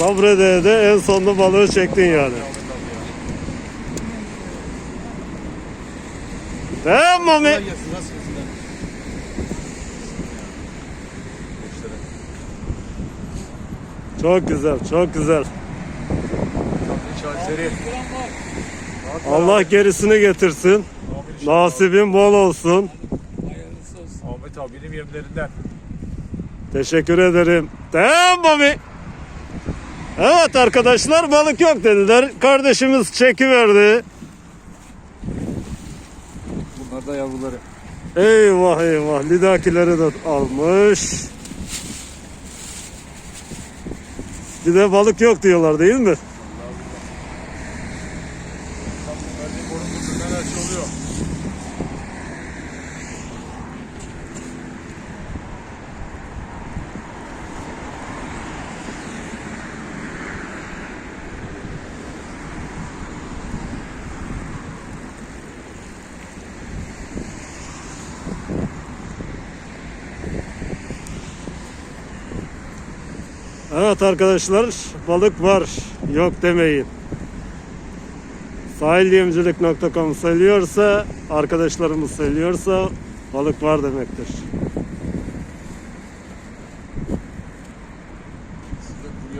Sabredeye de en sonunda balığı çektin yani. Mi Mami? Çok güzel, çok güzel. Allah gerisini getirsin. Nasibin bol olsun. Ahmet abinin yemlerinden. Teşekkür ederim. Tamam Mami. Evet arkadaşlar balık yok dediler. Kardeşimiz çekiverdi. Bunlar da yavruları. Eyvah eyvah lidakileri de almış. Bir de balık yok diyorlar değil mi? Ucundan her şey oluyor. Evet arkadaşlar balık var yok demeyin. Sahildiyemcilik.com söylüyorsa arkadaşlarımız söylüyorsa balık var demektir.